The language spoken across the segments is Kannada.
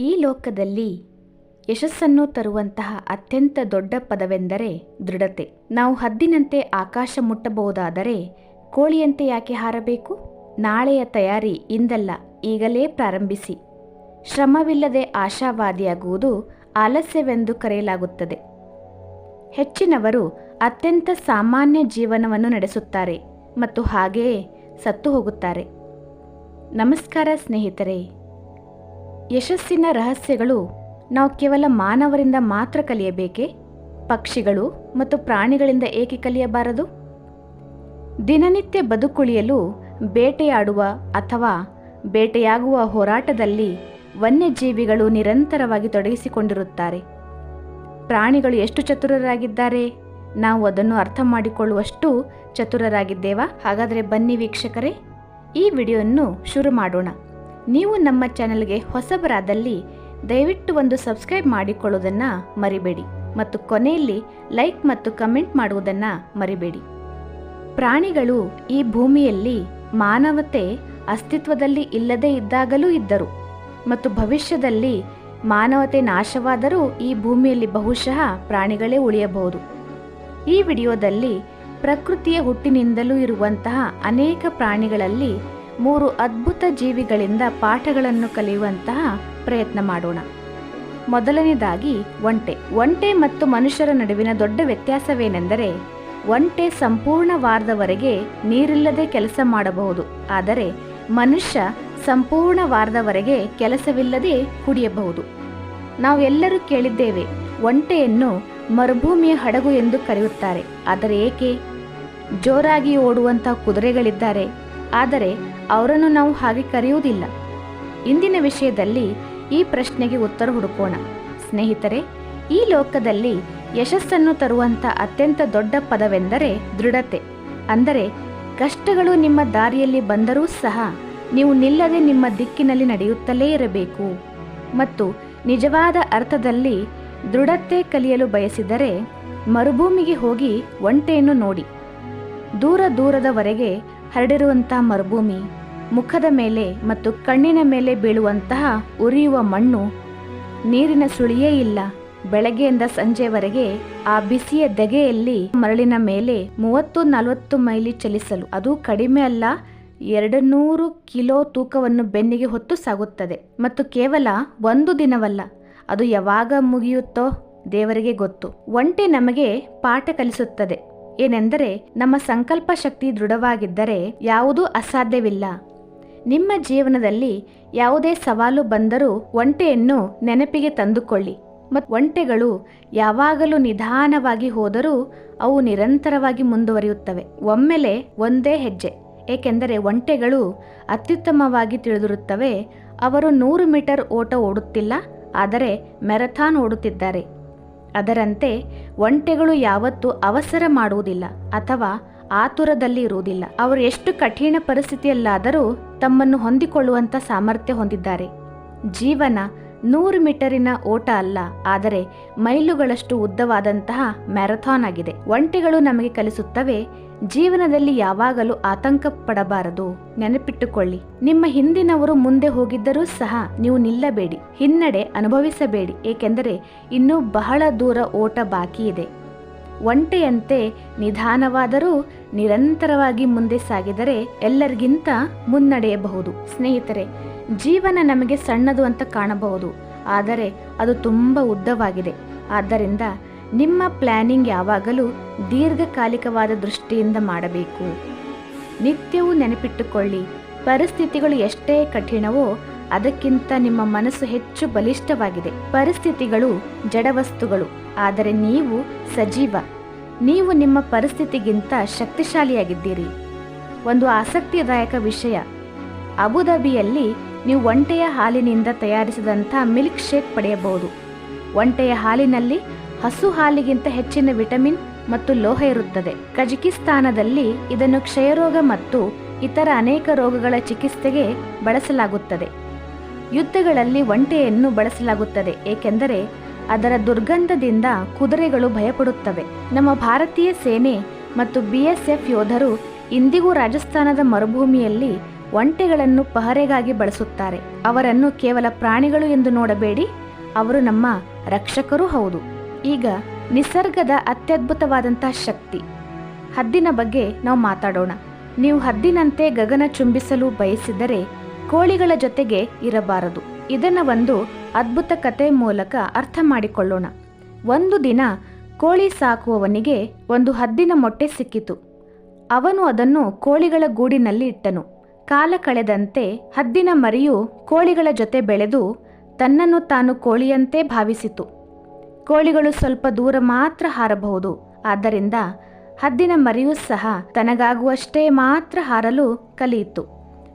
ಈ ಲೋಕದಲ್ಲಿ ಯಶಸ್ಸನ್ನು ತರುವಂತಹ ಅತ್ಯಂತ ದೊಡ್ಡ ಪದವೆಂದರೆ ದೃಢತೆ. ನಾವು ಹದ್ದಿನಂತೆ ಆಕಾಶ ಮುಟ್ಟಬಹುದಾದರೆ ಕೋಳಿಯಂತೆ ಯಾಕೆ ಹಾರಬೇಕು? ನಾಳೆಯ ತಯಾರಿ ಇಂದಲ್ಲ, ಈಗಲೇ ಪ್ರಾರಂಭಿಸಿ. ಶ್ರಮವಿಲ್ಲದೆ ಆಶಾವಾದಿಯಾಗುವುದು ಆಲಸ್ಯವೆಂದು ಕರೆಯಲಾಗುತ್ತದೆ. ಹೆಚ್ಚಿನವರು ಅತ್ಯಂತ ಸಾಮಾನ್ಯ ಜೀವನವನ್ನು ನಡೆಸುತ್ತಾರೆ ಮತ್ತು ಹಾಗೆಯೇ ಸತ್ತು ಹೋಗುತ್ತಾರೆ. ನಮಸ್ಕಾರ ಸ್ನೇಹಿತರೆ. ಯಶಸ್ಸಿನ ರಹಸ್ಯಗಳು ನಾವು ಕೇವಲ ಮಾನವರಿಂದ ಮಾತ್ರ ಕಲಿಯಬೇಕೇ? ಪಕ್ಷಿಗಳು ಮತ್ತು ಪ್ರಾಣಿಗಳಿಂದ ಏಕೆ ಕಲಿಯಬಾರದು? ದಿನನಿತ್ಯ ಬದುಕುಳಿಯಲು ಬೇಟೆಯಾಡುವ ಅಥವಾ ಬೇಟೆಯಾಗುವ ಹೋರಾಟದಲ್ಲಿ ವನ್ಯಜೀವಿಗಳು ನಿರಂತರವಾಗಿ ತೊಡಗಿಸಿಕೊಂಡಿರುತ್ತಾರೆ. ಪ್ರಾಣಿಗಳು ಎಷ್ಟು ಚತುರರಾಗಿದ್ದಾರೆ? ನಾವು ಅದನ್ನು ಅರ್ಥ ಮಾಡಿಕೊಳ್ಳುವಷ್ಟು ಚತುರರಾಗಿದ್ದೇವಾ? ಹಾಗಾದರೆ ಬನ್ನಿ ವೀಕ್ಷಕರೇ, ಈ ವಿಡಿಯೋವನ್ನು ಶುರು ಮಾಡೋಣ. ನೀವು ನಮ್ಮ ಚಾನೆಲ್ಗೆ ಹೊಸಬರಾದಲ್ಲಿ, ದಯವಿಟ್ಟು ಒಂದು ಸಬ್ಸ್ಕ್ರೈಬ್ ಮಾಡಿಕೊಳ್ಳುವುದನ್ನು ಮರಿಬೇಡಿ ಮತ್ತು ಕೊನೆಯಲ್ಲಿ ಲೈಕ್ ಮತ್ತು ಕಮೆಂಟ್ ಮಾಡುವುದನ್ನು ಮರಿಬೇಡಿ. ಪ್ರಾಣಿಗಳು ಈ ಭೂಮಿಯಲ್ಲಿ ಮಾನವತೆ ಅಸ್ತಿತ್ವದಲ್ಲಿ ಇಲ್ಲದೇ ಇದ್ದಾಗಲೂ ಇದ್ದರು ಮತ್ತು ಭವಿಷ್ಯದಲ್ಲಿ ಮಾನವತೆ ನಾಶವಾದರೂ ಈ ಭೂಮಿಯಲ್ಲಿ ಬಹುಶಃ ಪ್ರಾಣಿಗಳೇ ಉಳಿಯಬಹುದು. ಈ ವಿಡಿಯೋದಲ್ಲಿ ಪ್ರಕೃತಿಯ ಹುಟ್ಟಿನಿಂದಲೂ ಇರುವಂತಹ ಅನೇಕ ಪ್ರಾಣಿಗಳಲ್ಲಿ ಮೂರು ಅದ್ಭುತ ಜೀವಿಗಳಿಂದ ಪಾಠಗಳನ್ನು ಕಲಿಯುವಂತಹ ಪ್ರಯತ್ನ ಮಾಡೋಣ. ಮೊದಲನೇದಾಗಿ ಒಂಟೆ. ಒಂಟೆ ಮತ್ತು ಮನುಷ್ಯರ ನಡುವಿನ ದೊಡ್ಡ ವ್ಯತ್ಯಾಸವೇನೆಂದರೆ ಒಂಟೆ ಸಂಪೂರ್ಣ ವಾರದವರೆಗೆ ನೀರಿಲ್ಲದೆ ಕೆಲಸ ಮಾಡಬಹುದು. ಆದರೆ ಮನುಷ್ಯ ಸಂಪೂರ್ಣ ವಾರದವರೆಗೆ ಕೆಲಸವಿಲ್ಲದೆ ಕುಡಿಯಬಹುದು. ನಾವೆಲ್ಲರೂ ಕೇಳಿದ್ದೇವೆ, ಒಂಟೆಯನ್ನು ಮರುಭೂಮಿಯ ಹಡಗು ಎಂದು ಕರೆಯುತ್ತಾರೆ. ಆದರೆ ಏಕೆ? ಜೋರಾಗಿ ಓಡುವಂತಹ ಕುದುರೆಗಳಿದ್ದಾರೆ. ಆದರೆ ಅವರನ್ನು ನಾವು ಹಾಗೆ ಕರೆಯುವುದಿಲ್ಲ. ಇಂದಿನ ವಿಷಯದಲ್ಲಿ ಈ ಪ್ರಶ್ನೆಗೆ ಉತ್ತರ ಹುಡುಕೋಣ. ಸ್ನೇಹಿತರೆ, ಈ ಲೋಕದಲ್ಲಿ ಯಶಸ್ಸನ್ನು ತರುವಂಥ ಅತ್ಯಂತ ದೊಡ್ಡ ಪದವೆಂದರೆ ದೃಢತೆ. ಅಂದರೆ, ಕಷ್ಟಗಳು ನಿಮ್ಮ ದಾರಿಯಲ್ಲಿ ಬಂದರೂ ಸಹ ನೀವು ನಿಲ್ಲದೆ ನಿಮ್ಮ ದಿಕ್ಕಿನಲ್ಲಿ ನಡೆಯುತ್ತಲೇ ಇರಬೇಕು. ಮತ್ತು ನಿಜವಾದ ಅರ್ಥದಲ್ಲಿ ದೃಢತೆ ಕಲಿಯಲು ಬಯಸಿದರೆ ಮರುಭೂಮಿಗೆ ಹೋಗಿ ಒಂಟೆಯನ್ನು ನೋಡಿ. ದೂರ ದೂರದವರೆಗೆ ಹರಡಿರುವಂಥ ಮರುಭೂಮಿ. ಮುಖದ ಮೇಲೆ ಮತ್ತು ಕಣ್ಣಿನ ಮೇಲೆ ಬೀಳುವಂತಹ ಉರಿಯುವ ಮಣ್ಣು ನೀರಿನ ಸುಳಿಯೇ ಇಲ್ಲ. ಬೆಳಗ್ಗೆಯಿಂದ ಸಂಜೆವರೆಗೆ ಆ ಬಿಸಿಯ ದೆಗೆಯಲ್ಲಿ ಮರಳಿನ ಮೇಲೆ ಮೂವತ್ತು ನಲವತ್ತು ಮೈಲಿ ಚಲಿಸಲು, ಅದು ಕಡಿಮೆ ಅಲ್ಲ ಎರಡು ನೂರು ಕಿಲೋ ತೂಕವನ್ನು ಬೆನ್ನಿಗೆ ಹೊತ್ತು ಸಾಗುತ್ತದೆ. ಮತ್ತು ಕೇವಲ ಒಂದು ದಿನವಲ್ಲ, ಅದು ಯಾವಾಗ ಮುಗಿಯುತ್ತೋ ದೇವರಿಗೆ ಗೊತ್ತು. ಒಂಟೆ ನಮಗೆ ಪಾಠ ಕಲಿಸುತ್ತದೆ. ಏನೆಂದರೆ, ನಮ್ಮ ಸಂಕಲ್ಪ ಶಕ್ತಿ ದೃಢವಾಗಿದ್ದರೆ ಯಾವುದೂ ಅಸಾಧ್ಯವಿಲ್ಲ. ನಿಮ್ಮ ಜೀವನದಲ್ಲಿ ಯಾವುದೇ ಸವಾಲು ಬಂದರೂ ಒಂಟೆಯನ್ನು ನೆನಪಿಗೆ ತಂದುಕೊಳ್ಳಿ. ಮತ್ತು ಒಂಟೆಗಳು ಯಾವಾಗಲೂ ನಿಧಾನವಾಗಿ ಹೋದರೂ ಅವು ನಿರಂತರವಾಗಿ ಮುಂದುವರಿಯುತ್ತವೆ. ಒಮ್ಮೆಲೆ ಒಂದೇ ಹೆಜ್ಜೆ. ಏಕೆಂದರೆ ಒಂಟೆಗಳು ಅತ್ಯುತ್ತಮವಾಗಿ ತಿಳಿದಿರುತ್ತವೆ. ಅವರು ನೂರು ಮೀಟರ್ ಓಟ ಓಡುತ್ತಿಲ್ಲ, ಆದರೆ ಮ್ಯಾರಥಾನ್ ಓಡುತ್ತಿದ್ದಾರೆ. ಅದರಂತೆ ಒಂಟೆಗಳು ಯಾವತ್ತೂ ಅವಸರ ಮಾಡುವುದಿಲ್ಲ ಅಥವಾ ಆತುರದಲ್ಲಿ ಇರುವುದಿಲ್ಲ. ಅವರು ಎಷ್ಟು ಕಠಿಣ ಪರಿಸ್ಥಿತಿಯಲ್ಲಾದರೂ ತಮ್ಮನ್ನು ಹೊಂದಿಕೊಳ್ಳುವಂಥ ಸಾಮರ್ಥ್ಯ ಹೊಂದಿದ್ದಾರೆ. ಜೀವನ ನೂರು ಮೀಟರಿನ ಓಟ ಅಲ್ಲ, ಆದರೆ ಮೈಲುಗಳಷ್ಟು ಉದ್ದವಾದಂತಹ ಮ್ಯಾರಥಾನ್ ಆಗಿದೆ. ಒಂಟೆಗಳು ನಮಗೆ ಕಲಿಸುತ್ತವೆ, ಜೀವನದಲ್ಲಿ ಯಾವಾಗಲೂ ಆತಂಕ ಪಡಬಾರದು ನೆನಪಿಟ್ಟುಕೊಳ್ಳಿ, ನಿಮ್ಮ ಹಿಂದಿನವರು ಮುಂದೆ ಹೋಗಿದ್ದರೂ ಸಹ ನೀವು ನಿಲ್ಲಬೇಡಿ, ಹಿನ್ನಡೆ ಅನುಭವಿಸಬೇಡಿ, ಏಕೆಂದರೆ ಇನ್ನೂ ಬಹಳ ದೂರ ಓಟ ಬಾಕಿ ಇದೆ. ಒಂಟೆಯಂತೆ ನಿಧಾನವಾದರೂ ನಿರಂತರವಾಗಿ ಮುಂದೆ ಸಾಗಿದರೆ ಎಲ್ಲರಿಗಿಂತ ಮುನ್ನಡೆಯಬಹುದು. ಸ್ನೇಹಿತರೆ, ಜೀವನ ನಮಗೆ ಸಣ್ಣದು ಅಂತ ಕಾಣಬಹುದು, ಆದರೆ ಅದು ತುಂಬ ಉದ್ದವಾಗಿದೆ. ಆದ್ದರಿಂದ ನಿಮ್ಮ ಪ್ಲಾನಿಂಗ್ ಯಾವಾಗಲೂ ದೀರ್ಘಕಾಲಿಕವಾದ ದೃಷ್ಟಿಯಿಂದ ಮಾಡಬೇಕು. ನಿತ್ಯವೂ ನೆನಪಿಟ್ಟುಕೊಳ್ಳಿ, ಪರಿಸ್ಥಿತಿಗಳು ಎಷ್ಟೇ ಕಠಿಣವೋ ಅದಕ್ಕಿಂತ ನಿಮ್ಮ ಮನಸ್ಸು ಹೆಚ್ಚು ಬಲಿಷ್ಠವಾಗಿದೆ. ಪರಿಸ್ಥಿತಿಗಳು ಜಡವಸ್ತುಗಳು. ಆದರೆ ನೀವು ಸಜೀವ. ನೀವು ನಿಮ್ಮ ಪರಿಸ್ಥಿತಿಗಿಂತ ಶಕ್ತಿಶಾಲಿಯಾಗಿದ್ದೀರಿ. ಒಂದು ಆಸಕ್ತಿದಾಯಕ ವಿಷಯ. ಅಬುಧಾಬಿಯಲ್ಲಿ ನೀವು ಒಂಟೆಯ ಹಾಲಿನಿಂದ ತಯಾರಿಸಿದಂಥ ಮಿಲ್ಕ್ ಶೇಕ್ ಪಡೆಯಬಹುದು. ಒಂಟೆಯ ಹಾಲಿನಲ್ಲಿ ಹಸು ಹಾಲಿಗಿಂತ ಹೆಚ್ಚಿನ ವಿಟಮಿನ್ ಮತ್ತು ಲೋಹ ಇರುತ್ತದೆ. ಕಜಕಿಸ್ತಾನದಲ್ಲಿ ಇದನ್ನು ಕ್ಷಯರೋಗ ಮತ್ತು ಇತರ ಅನೇಕ ರೋಗಗಳ ಚಿಕಿತ್ಸೆಗೆ ಬಳಸಲಾಗುತ್ತದೆ. ಯುದ್ಧಗಳಲ್ಲಿ ಒಂಟೆಯನ್ನು ಬಳಸಲಾಗುತ್ತದೆ, ಏಕೆಂದರೆ ಅದರ ದುರ್ಗಂಧದಿಂದ ಕುದುರೆಗಳು ಭಯಪಡುತ್ತವೆ. ನಮ್ಮ ಭಾರತೀಯ ಸೇನೆ ಮತ್ತು ಬಿಎಸ್ಎಫ್ ಯೋಧರು ಇಂದಿಗೂ ರಾಜಸ್ಥಾನದ ಮರುಭೂಮಿಯಲ್ಲಿ ಒಂಟೆಗಳನ್ನು ಪಹರೆಗಾಗಿ ಬಳಸುತ್ತಾರೆ. ಅವರನ್ನು ಕೇವಲ ಪ್ರಾಣಿಗಳು ಎಂದು ನೋಡಬೇಡಿ, ಅವರು ನಮ್ಮ ರಕ್ಷಕರೂ ಹೌದು. ಈಗ ನಿಸರ್ಗದ ಅತ್ಯದ್ಭುತವಾದಂತಹ ಶಕ್ತಿ. ಹದ್ದಿನ ಬಗ್ಗೆ ನಾವು ಮಾತಾಡೋಣ. ನೀವು ಹದ್ದಿನಂತೆ ಗಗನ ಚುಂಬಿಸಲು ಬಯಸಿದರೆ ಕೋಳಿಗಳ ಜೊತೆಗೆ ಇರಬಾರದು. ಇದನ್ನ ಒಂದು ಅದ್ಭುತ ಕತೆ ಮೂಲಕ ಅರ್ಥ ಮಾಡಿಕೊಳ್ಳೋಣ. ಒಂದು ದಿನ ಕೋಳಿ ಸಾಕುವವನಿಗೆ ಒಂದು ಹದ್ದಿನ ಮೊಟ್ಟೆ ಸಿಕ್ಕಿತು. ಅವನು ಅದನ್ನು ಕೋಳಿಗಳ ಗೂಡಿನಲ್ಲಿ ಇಟ್ಟನು. ಕಾಲ ಕಳೆದಂತೆ ಹದ್ದಿನ ಮರಿಯು ಕೋಳಿಗಳ ಜೊತೆ ಬೆಳೆದು ತನ್ನನ್ನು ತಾನು ಕೋಳಿಯಂತೆ ಭಾವಿಸಿತು. ಕೋಳಿಗಳು ಸ್ವಲ್ಪ ದೂರ ಮಾತ್ರ ಹಾರಬಹುದು. ಆದ್ದರಿಂದ ಹದ್ದಿನ ಮರಿಯೂ ಸಹ ತನಗಾಗುವಷ್ಟೇ ಮಾತ್ರ ಹಾರಲು ಕಲಿಯಿತು.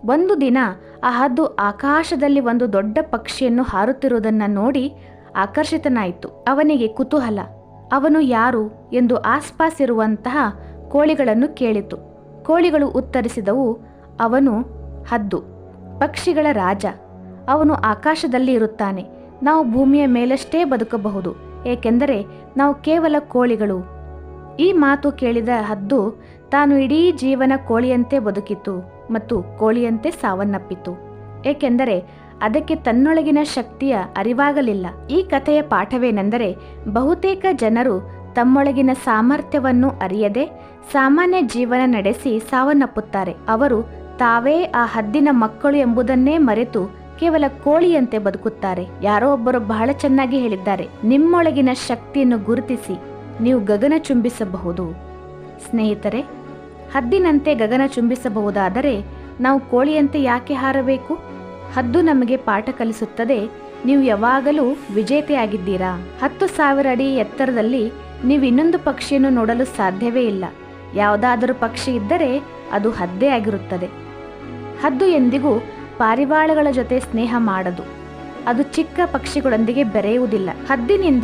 ಒಂದು ದಿನ ಆ ಹದ್ದು ಆಕಾಶದಲ್ಲಿ ಒಂದು ದೊಡ್ಡ ಪಕ್ಷಿಯನ್ನು ಹಾರುತ್ತಿರುವುದನ್ನು ನೋಡಿ ಆಕರ್ಷಿತನಾಯಿತು. ಅವನಿಗೆ ಕುತೂಹಲ. ಅವನು ಯಾರು ಎಂದು ಆಸ್ಪಾಸಿರುವಂತಹ ಕೋಳಿಗಳನ್ನು ಕೇಳಿತು. ಕೋಳಿಗಳು ಉತ್ತರಿಸಿದವು, ಅವನು ಹದ್ದು, ಪಕ್ಷಿಗಳ ರಾಜ. ಅವನು ಆಕಾಶದಲ್ಲಿ ಇರುತ್ತಾನೆ. ನಾವು ಭೂಮಿಯ ಮೇಲಷ್ಟೇ ಬದುಕಬಹುದು. ಏಕೆಂದರೆ ನಾವು ಕೇವಲ ಕೋಳಿಗಳು. ಈ ಮಾತು ಕೇಳಿದ ಹದ್ದು ತಾನು ಇಡೀ ಜೀವನ ಕೋಳಿಯಂತೆ ಬದುಕಿತು. ಮತ್ತು ಕೋಳಿಯಂತೆ ಸಾವನ್ನಪ್ಪಿತು. ಏಕೆಂದರೆ ಅದಕ್ಕೆ ತನ್ನೊಳಗಿನ ಶಕ್ತಿಯ ಅರಿವಾಗಲಿಲ್ಲ. ಈ ಕಥೆಯ ಪಾಠವೇನೆಂದರೆ ಬಹುತೇಕ ಜನರು ತಮ್ಮೊಳಗಿನ ಸಾಮರ್ಥ್ಯವನ್ನು ಅರಿಯದೆ ಸಾಮಾನ್ಯ ಜೀವನ ನಡೆಸಿ ಸಾವನ್ನಪ್ಪುತ್ತಾರೆ. ಅವರು ತಾವೇ ಆ ಹದ್ದಿನ ಮಕ್ಕಳು ಎಂಬುದನ್ನೇ ಮರೆತು ಕೇವಲ ಕೋಳಿಯಂತೆ ಬದುಕುತ್ತಾರೆ. ಯಾರೋ ಒಬ್ಬರು ಬಹಳ ಚೆನ್ನಾಗಿ ಹೇಳಿದ್ದಾರೆ, ನಿಮ್ಮೊಳಗಿನ ಶಕ್ತಿಯನ್ನು ಗುರುತಿಸಿ ನೀವು ಗಗನ ಚುಂಬಿಸಬಹುದು. ಸ್ನೇಹಿತರೆ ಹದ್ದಿನಂತೆ ಗಗನ ಚುಂಬಿಸಬಹುದಾದರೆ ನಾವು ಕೋಳಿಯಂತೆ ಯಾಕೆ ಹಾರಬೇಕು? ಹದ್ದು ನಮಗೆ ಪಾಠ ಕಲಿಸುತ್ತದೆ. ನೀವು ಯಾವಾಗಲೂ ವಿಜೇತೆಯಾಗಿದ್ದೀರಾ? ಹತ್ತು ಸಾವಿರ ಅಡಿ ಎತ್ತರದಲ್ಲಿ ನೀವು ಇನ್ನೊಂದು ಪಕ್ಷಿಯನ್ನು ನೋಡಲು ಸಾಧ್ಯವೇ ಇಲ್ಲ. ಯಾವುದಾದರೂ ಪಕ್ಷಿ ಇದ್ದರೆ ಅದು ಹದ್ದೇ ಆಗಿರುತ್ತದೆ. ಹದ್ದು ಎಂದಿಗೂ ಪಾರಿವಾಳಗಳ ಜೊತೆ ಸ್ನೇಹ ಮಾಡದು. ಅದು ಚಿಕ್ಕ ಪಕ್ಷಿಗಳೊಂದಿಗೆ ಬೆರೆಯುವುದಿಲ್ಲ. ಹದ್ದಿನಿಂದ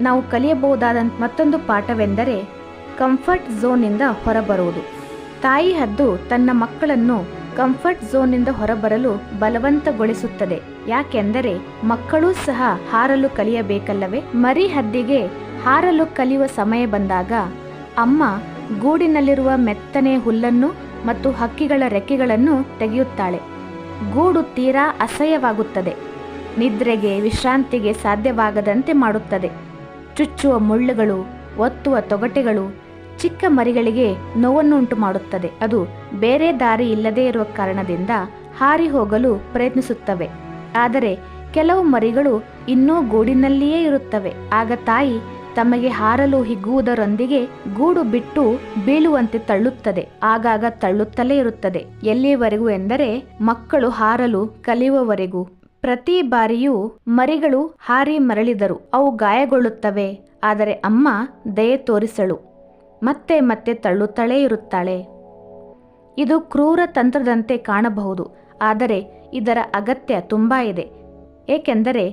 ನಾವು ಕಲಿಯಬಹುದಾದ ಮತ್ತೊಂದು ಪಾಠವೆಂದರೆ ಕಂಫರ್ಟ್ ಝೋನ್ನಿಂದ ಹೊರಬರುವುದು. ತಾಯಿ ಹದ್ದು ತನ್ನ ಮಕ್ಕಳನ್ನು ಕಂಫರ್ಟ್ ಝೋನ್ನಿಂದ ಹೊರಬರಲು ಬಲವಂತಗೊಳಿಸುತ್ತದೆ. ಯಾಕೆಂದರೆ ಮಕ್ಕಳೂ ಸಹ ಹಾರಲು ಕಲಿಯಬೇಕಲ್ಲವೇ? ಮರಿ ಹದ್ದಿಗೆ ಹಾರಲು ಕಲಿಯುವ ಸಮಯ ಬಂದಾಗ ಅಮ್ಮ ಗೂಡಿನಲ್ಲಿರುವ ಮೆತ್ತನೆ ಹುಲ್ಲನ್ನು ಮತ್ತು ಹಕ್ಕಿಗಳ ರೆಕ್ಕೆಗಳನ್ನು ತೆಗೆಯುತ್ತಾಳೆ. ಗೂಡು ತೀರಾ ಅಸಹ್ಯವಾಗುತ್ತದೆ. ನಿದ್ರೆಗೆ, ವಿಶ್ರಾಂತಿಗೆ ಸಾಧ್ಯವಾಗದಂತೆ ಮಾಡುತ್ತದೆ. ಚುಚ್ಚುವ ಮುಳ್ಳುಗಳು, ಒತ್ತುವ ತೊಗಟೆಗಳು ಚಿಕ್ಕ ಮರಿಗಳಿಗೆ ನೋವನ್ನುಂಟು ಮಾಡುತ್ತದೆ. ಅದು ಬೇರೆ ದಾರಿ ಇಲ್ಲದೇ ಇರುವ ಕಾರಣದಿಂದ ಹಾರಿ ಹೋಗಲು ಪ್ರಯತ್ನಿಸುತ್ತವೆ. ಆದರೆ ಕೆಲವು ಮರಿಗಳು ಇನ್ನೂ ಗೂಡಿನಲ್ಲಿಯೇ ಇರುತ್ತವೆ. ಆಗ ತಾಯಿ ತಮಗೆ ಹಾರಲು ಹಿಗ್ಗುವುದರೊಂದಿಗೆ ಗೂಡು ಬಿಟ್ಟು ಬೀಳುವಂತೆ ತಳ್ಳುತ್ತದೆ. ಆಗಾಗ ತಳ್ಳುತ್ತಲೇ ಇರುತ್ತದೆ. ಎಲ್ಲಿಯವರೆಗೂ ಎಂದರೆ ಮಕ್ಕಳು ಹಾರಲು ಕಲಿಯುವವರೆಗೂ. ಪ್ರತಿ ಬಾರಿಯೂ ಮರಿಗಳು ಹಾರಿ ಮರಳಿದರು. ಅವು ಗಾಯಗೊಳ್ಳುತ್ತವೆ. ಆದರೆ ಅಮ್ಮ ದಯೆ ತೋರಿಸಳು ಮತ್ತೆ ಮತ್ತೆ ತಳ್ಳುತ್ತಳೇ ಇರುತ್ತಾಳೆ. ಇದು ಕ್ರೂರ ತಂತ್ರದಂತೆ ಕಾಣಬಹುದು, ಆದರೆ ಇದರ ಅಗತ್ಯ ತುಂಬಾ ಇದೆ. ಏಕೆಂದರೆ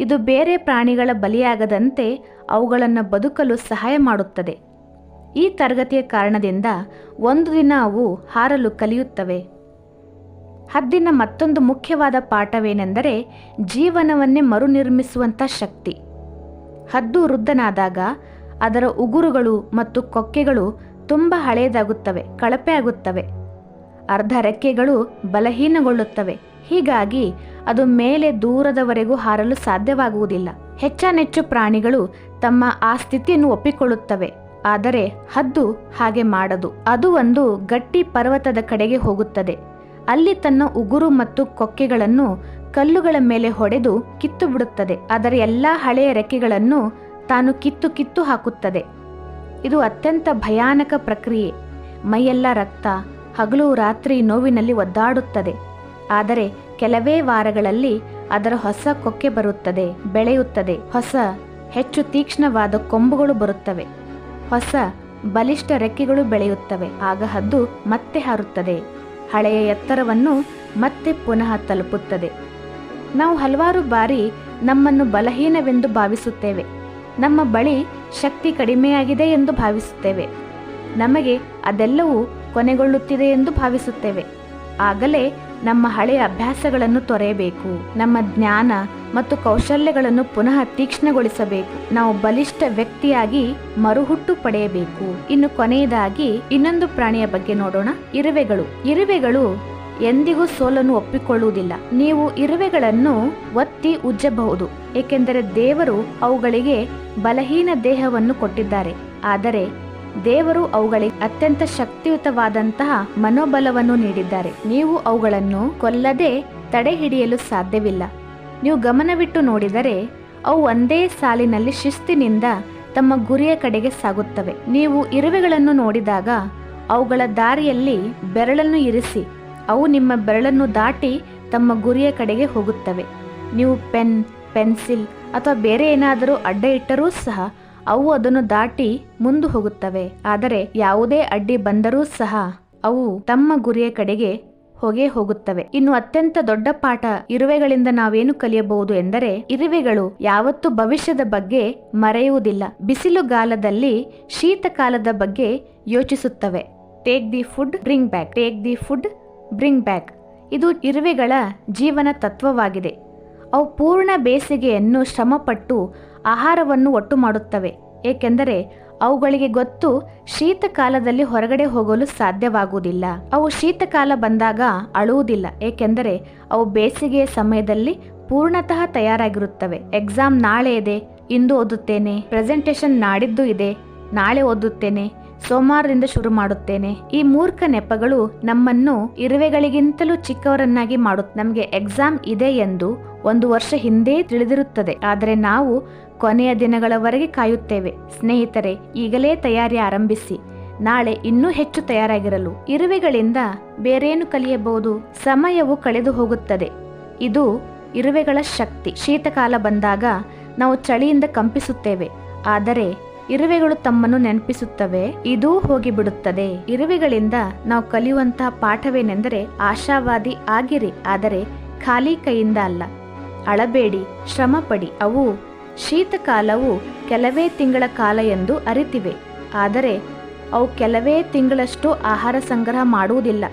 ಇದು ಬೇರೆ ಪ್ರಾಣಿಗಳ ಬಲಿಯಾಗದಂತೆ ಅವುಗಳನ್ನು ಬದುಕಲು ಸಹಾಯ ಮಾಡುತ್ತದೆ. ಈ ತರಗತಿಯ ಕಾರಣದಿಂದ ಒಂದು ದಿನ ಅವು ಹಾರಲು ಕಲಿಯುತ್ತವೆ. ಹದ್ದಿನ ಮತ್ತೊಂದು ಮುಖ್ಯವಾದ ಪಾಠವೇನೆಂದರೆ ಜೀವನವನ್ನೇ ಮರುನಿರ್ಮಿಸುವಂಥ ಶಕ್ತಿ. ಹದ್ದು ವೃದ್ಧನಾದಾಗ ಅದರ ಉಗುರುಗಳು ಮತ್ತು ಕೊಕ್ಕೆಗಳು ತುಂಬ ಹಳೆಯದಾಗುತ್ತವೆ, ಕಳಪೆ ಆಗುತ್ತವೆ. ಅರ್ಧ ರೆಕ್ಕೆಗಳು ಬಲಹೀನಗೊಳ್ಳುತ್ತವೆ. ಹೀಗಾಗಿ ಅದು ಮೇಲೆ ದೂರದವರೆಗೂ ಹಾರಲು ಸಾಧ್ಯವಾಗುವುದಿಲ್ಲ. ಹೆಚ್ಚಾನೆಚ್ಚು ಪ್ರಾಣಿಗಳು ತಮ್ಮ ಆ ಸ್ಥಿತಿಯನ್ನು ಒಪ್ಪಿಕೊಳ್ಳುತ್ತವೆ. ಆದರೆ ಹದ್ದು ಹಾಗೆ ಮಾಡದು. ಅದು ಒಂದು ಗಟ್ಟಿ ಪರ್ವತದ ಕಡೆಗೆ ಹೋಗುತ್ತದೆ. ಅಲ್ಲಿ ತನ್ನ ಉಗುರು ಮತ್ತು ಕೊಕ್ಕೆಗಳನ್ನು ಕಲ್ಲುಗಳ ಮೇಲೆ ಹೊಡೆದು ಕಿತ್ತು ಬಿಡುತ್ತದೆ ಅದರ ಎಲ್ಲಾ ಹಳೆಯ ರೆಕ್ಕೆಗಳನ್ನು ತಾನು ಕಿತ್ತು ಕಿತ್ತು ಹಾಕುತ್ತದೆ. ಇದು ಅತ್ಯಂತ ಭಯಾನಕ ಪ್ರಕ್ರಿಯೆ. ಮೈಯೆಲ್ಲ ರಕ್ತ, ಹಗಲು ರಾತ್ರಿ ನೋವಿನಲ್ಲಿ ಒದ್ದಾಡುತ್ತದೆ. ಆದರೆ ಕೆಲವೇ ವಾರಗಳಲ್ಲಿ ಅದರ ಹೊಸ ಕೊಕ್ಕೆ ಬರುತ್ತದೆ, ಬೆಳೆಯುತ್ತದೆ. ಹೊಸ, ಹೆಚ್ಚು ತೀಕ್ಷ್ಣವಾದ ಕೊಂಬುಗಳು ಬರುತ್ತವೆ. ಹೊಸ, ಬಲಿಷ್ಠ ರೆಕ್ಕೆಗಳು ಬೆಳೆಯುತ್ತವೆ. ಆಗ ಹದ್ದು ಮತ್ತೆ ಹಾರುತ್ತದೆ. ಹಳೆಯ ಎತ್ತರವನ್ನು ಮತ್ತೆ ಪುನಃ ತಲುಪುತ್ತದೆ. ನಾವು ಹಲವಾರು ಬಾರಿ ನಮ್ಮನ್ನು ಬಲಹೀನವೆಂದು ಭಾವಿಸುತ್ತೇವೆ. ನಮ್ಮ ಬಳಿ ಶಕ್ತಿ ಕಡಿಮೆಯಾಗಿದೆ ಎಂದು ಭಾವಿಸುತ್ತೇವೆ. ನಮಗೆ ಅದೆಲ್ಲವೂ ಕೊನೆಗೊಳ್ಳುತ್ತಿದೆ ಎಂದು ಭಾವಿಸುತ್ತೇವೆ. ಆಗಲೇ ನಮ್ಮ ಹಳೆಯ ಅಭ್ಯಾಸಗಳನ್ನು ತೊರೆಯಬೇಕು. ನಮ್ಮ ಜ್ಞಾನ ಮತ್ತು ಕೌಶಲ್ಯಗಳನ್ನು ಪುನಃ ತೀಕ್ಷ್ಣಗೊಳಿಸಬೇಕು. ನಾವು ಬಲಿಷ್ಠ ವ್ಯಕ್ತಿಯಾಗಿ ಮರುಹುಟ್ಟು ಪಡೆಯಬೇಕು. ಇನ್ನು ಕೊನೆಯದಾಗಿ ಇನ್ನೊಂದು ಪ್ರಾಣಿಯ ಬಗ್ಗೆ ನೋಡೋಣ. ಇರುವೆಗಳು. ಇರುವೆಗಳು ಎಂದಿಗೂ ಸೋಲನ್ನು ಒಪ್ಪಿಕೊಳ್ಳುವುದಿಲ್ಲ. ನೀವು ಇರುವೆಗಳನ್ನು ಒತ್ತಿ ಉಜ್ಜಬಹುದು, ಏಕೆಂದರೆ ದೇವರು ಅವುಗಳಿಗೆ ಬಲಹೀನ ದೇಹವನ್ನು ಕೊಟ್ಟಿದ್ದಾರೆ. ಆದರೆ ದೇವರು ಅವುಗಳಿಗೆ ಅತ್ಯಂತ ಶಕ್ತಿಯುತವಾದಂತಹ ಮನೋಬಲವನ್ನು ನೀಡಿದ್ದಾರೆ. ನೀವು ಅವುಗಳನ್ನು ಕೊಲ್ಲದೆ ತಡೆ ಹಿಡಿಯಲು ಸಾಧ್ಯವಿಲ್ಲ. ನೀವು ಗಮನವಿಟ್ಟು ನೋಡಿದರೆ, ಅವು ಒಂದೇ ಸಾಲಿನಲ್ಲಿ ಶಿಸ್ತಿನಿಂದ ತಮ್ಮ ಗುರಿಯ ಕಡೆಗೆ ಸಾಗುತ್ತವೆ. ನೀವು ಇರುವೆಗಳನ್ನು ನೋಡಿದಾಗ ಅವುಗಳ ದಾರಿಯಲ್ಲಿ ಬೆರಳನ್ನು ಇರಿಸಿ ಅವು ನಿಮ್ಮ ಬೆರಳನ್ನು ದಾಟಿ ತಮ್ಮ ಗುರಿಯ ಕಡೆಗೆ ಹೋಗುತ್ತವೆ. ನೀವು ಪೆನ್, ಪೆನ್ಸಿಲ್ ಅಥವಾ ಬೇರೆ ಏನಾದರೂ ಅಡ್ಡ ಇಟ್ಟರೂ ಸಹ ಅವು ಅದನ್ನು ದಾಟಿ ಮುಂದೆ ಹೋಗುತ್ತವೆ. ಆದರೆ ಯಾವುದೇ ಅಡ್ಡಿ ಬಂದರೂ ಸಹ ಅವು ತಮ್ಮ ಗುರಿಯ ಕಡೆಗೆ ಹೋಗೇ ಹೋಗುತ್ತವೆ. ಇನ್ನು ಅತ್ಯಂತ ದೊಡ್ಡ ಪಾಠ ಇರುವೆಗಳಿಂದ ನಾವೇನು ಕಲಿಯಬಹುದು ಎಂದರೆ ಇರುವೆಗಳು ಯಾವತ್ತೂ ಭವಿಷ್ಯದ ಬಗ್ಗೆ ಮರೆಯುವುದಿಲ್ಲ. ಬಿಸಿಲುಗಾಲದಲ್ಲಿ ಶೀತಕಾಲದ ಬಗ್ಗೆ ಯೋಚಿಸುತ್ತವೆ. Take the food drink back take the food bring back. ಇದು ಇರುವೆಗಳ ಜೀವನ ತತ್ವವಾಗಿದೆ. ಅವು ಪೂರ್ಣ ಬೇಸಿಗೆಯನ್ನು ಶ್ರಮಪಟ್ಟು ಆಹಾರವನ್ನು ಒಟ್ಟು ಮಾಡುತ್ತವೆ. ಏಕೆಂದರೆ ಅವುಗಳಿಗೆ ಗೊತ್ತು ಶೀತಕಾಲದಲ್ಲಿ ಹೊರಗಡೆ ಹೋಗಲು ಸಾಧ್ಯವಾಗುವುದಿಲ್ಲ. ಅವು ಶೀತಕಾಲ ಬಂದಾಗ ಅಳುವುದಿಲ್ಲ. ಏಕೆಂದರೆ ಅವು ಬೇಸಿಗೆಯ ಸಮಯದಲ್ಲಿ ಪೂರ್ಣತಃ ತಯಾರಾಗಿರುತ್ತವೆ. ಎಕ್ಸಾಮ್ ನಾಳೆ ಇದೆ, ಇಂದು ಓದುತ್ತೇನೆ ಪ್ರೆಸೆಂಟೇಶನ್ ನಾಡಿದ್ದು ಇದೆ, ನಾಳೆ ಓದುತ್ತೇನೆ ಸೋಮವಾರದಿಂದ ಶುರು ಮಾಡುತ್ತೇನೆ. ಈ ಮೂರ್ಖ ನೆಪಗಳು ನಮ್ಮನ್ನು ಇರುವೆಗಳಿಗಿಂತಲೂ ಚಿಕ್ಕವರನ್ನಾಗಿ ಮಾಡುತ್ತೆ ನಮಗೆ ಎಕ್ಸಾಮ್ ಇದೆ ಎಂದು ಒಂದು ವರ್ಷ ಹಿಂದೆ ತಿಳಿದಿರುತ್ತದೆ. ಆದರೆ ನಾವು ಕೊನೆಯ ದಿನಗಳವರೆಗೆ ಕಾಯುತ್ತೇವೆ. ಸ್ನೇಹಿತರೆ, ಈಗಲೇ ತಯಾರಿ ಆರಂಭಿಸಿ. ನಾಳೆ ಇನ್ನೂ ಹೆಚ್ಚು ತಯಾರಾಗಿರಲು. ಇರುವೆಗಳಿಂದ ಬೇರೇನು ಕಲಿಯಬಹುದು? ಸಮಯವು ಕಳೆದು ಹೋಗುತ್ತದೆ. ಇದು ಇರುವೆಗಳ ಶಕ್ತಿ. ಶೀತಕಾಲ ಬಂದಾಗ ನಾವು ಚಳಿಯಿಂದ ಕಂಪಿಸುತ್ತೇವೆ. ಆದರೆ ಇರುವೆಗಳು ತಮ್ಮನ್ನು ನೆನಪಿಸುತ್ತವೆ, ಇದೂ ಹೋಗಿಬಿಡುತ್ತದೆ. ಇರುವೆಗಳಿಂದ ನಾವು ಕಲಿಯುವಂತಹ ಪಾಠವೇನೆಂದರೆ ಆಶಾವಾದಿ ಆಗಿರಿ, ಆದರೆ ಖಾಲಿ ಕೈಯಿಂದ ಅಲ್ಲ. ಅಳಬೇಡಿ, ಶ್ರಮಪಡಿ, ಅವು ಶೀತಕಾಲವು ಕೆಲವೇ ತಿಂಗಳ ಕಾಲ ಎಂದು ಅರಿತಿವೆ, ಆದರೆ ಅವು ಕೆಲವೇ ತಿಂಗಳಷ್ಟು ಆಹಾರ ಸಂಗ್ರಹ ಮಾಡುವುದಿಲ್ಲ.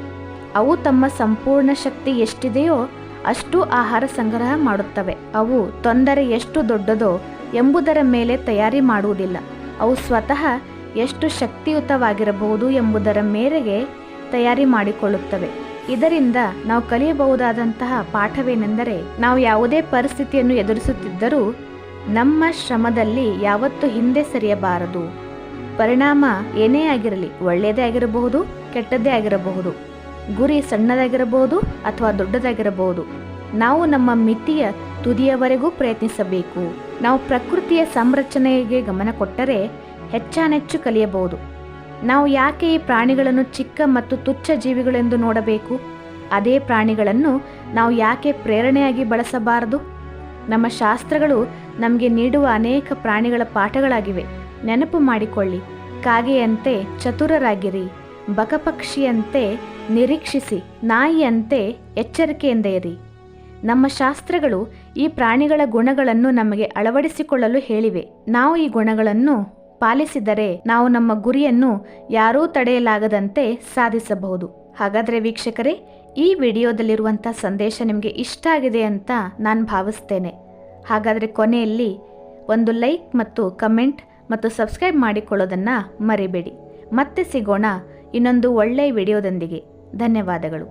ಅವು ತಮ್ಮ ಸಂಪೂರ್ಣ ಶಕ್ತಿ ಎಷ್ಟಿದೆಯೋ ಅಷ್ಟು ಆಹಾರ ಸಂಗ್ರಹ ಮಾಡುತ್ತವೆ, ಅವು ತೊಂದರೆ ಎಷ್ಟು ದೊಡ್ಡದೋ ಎಂಬುದರ ಮೇಲೆ ತಯಾರಿ ಮಾಡುವುದಿಲ್ಲ. ಅವು ಸ್ವತಃ ಎಷ್ಟು ಶಕ್ತಿಯುತವಾಗಿರಬಹುದು ಎಂಬುದರ ಮೇರೆಗೆ ತಯಾರಿ ಮಾಡಿಕೊಳ್ಳುತ್ತವೆ. ಇದರಿಂದ ನಾವು ಕಲಿಯಬಹುದಾದಂತಹ ಪಾಠವೇನೆಂದರೆ ನಾವು ಯಾವುದೇ ಪರಿಸ್ಥಿತಿಯನ್ನು ಎದುರಿಸುತ್ತಿದ್ದರೂ ನಮ್ಮ ಶ್ರಮದಲ್ಲಿ ಯಾವತ್ತೂ ಹಿಂದೆ ಸರಿಯಬಾರದು. ಪರಿಣಾಮ ಏನೇ ಆಗಿರಲಿ ಒಳ್ಳೆಯದೇ ಆಗಿರಬಹುದು, ಕೆಟ್ಟದ್ದೇ ಆಗಿರಬಹುದು. ಗುರಿ ಸಣ್ಣದಾಗಿರಬಹುದು ಅಥವಾ ದೊಡ್ಡದಾಗಿರಬಹುದು. ನಾವು ನಮ್ಮ ಮಿತಿಯ ತುದಿಯವರೆಗೂ ಪ್ರಯತ್ನಿಸಬೇಕು. ನಾವು ಪ್ರಕೃತಿಯ ಸಂರಚನೆಗೆ ಗಮನ ಕೊಟ್ಟರೆ ಹೆಚ್ಚಾನೆಚ್ಚು ಕಲಿಯಬಹುದು. ನಾವು ಯಾಕೆ ಈ ಪ್ರಾಣಿಗಳನ್ನು ಚಿಕ್ಕ ಮತ್ತು ತುಚ್ಛ ಜೀವಿಗಳೆಂದು ನೋಡಬೇಕು? ಅದೇ ಪ್ರಾಣಿಗಳನ್ನು ನಾವು ಯಾಕೆ ಪ್ರೇರಣೆಯಾಗಿ ಬಳಸಬಾರದು? ನಮ್ಮ ಶಾಸ್ತ್ರಗಳು ನಮಗೆ ನೀಡುವ ಅನೇಕ ಪ್ರಾಣಿಗಳ ಪಾಠಗಳಾಗಿವೆ. ನೆನಪು ಮಾಡಿಕೊಳ್ಳಿ. ಕಾಗೆಯಂತೆ ಚತುರರಾಗಿರಿ. ಬಕಪಕ್ಷಿಯಂತೆ ನಿರೀಕ್ಷಿಸಿ. ನಾಯಿಯಂತೆ ಎಚ್ಚರಿಕೆಯಿಂದ ಇರಿ. ನಮ್ಮ ಶಾಸ್ತ್ರಗಳು ಈ ಪ್ರಾಣಿಗಳ ಗುಣಗಳನ್ನು ನಮಗೆ ಅಳವಡಿಸಿಕೊಳ್ಳಲು ಹೇಳಿವೆ. ನಾವು ಈ ಗುಣಗಳನ್ನು ಪಾಲಿಸಿದರೆ ನಾವು ನಮ್ಮ ಗುರಿಯನ್ನು ಯಾರೂ ತಡೆಯಲಾಗದಂತೆ ಸಾಧಿಸಬಹುದು. ಹಾಗಾದರೆ ವೀಕ್ಷಕರೇ, ಈ ವಿಡಿಯೋದಲ್ಲಿರುವಂಥ ಸಂದೇಶ ನಿಮಗೆ ಇಷ್ಟ ಆಗಿದೆ ಅಂತ ನಾನು ಭಾವಿಸ್ತೇನೆ. ಹಾಗಾದರೆ ಕೊನೆಯಲ್ಲಿ ಒಂದು ಲೈಕ್ ಮತ್ತು ಕಮೆಂಟ್ ಮತ್ತು ಸಬ್ಸ್ಕ್ರೈಬ್ ಮಾಡಿಕೊಳ್ಳೋದನ್ನು ಮರಿಬೇಡಿ. ಮತ್ತೆ ಸಿಗೋಣ ಇನ್ನೊಂದು ಒಳ್ಳೆಯ ವಿಡಿಯೋದೊಂದಿಗೆ. ಧನ್ಯವಾದಗಳು.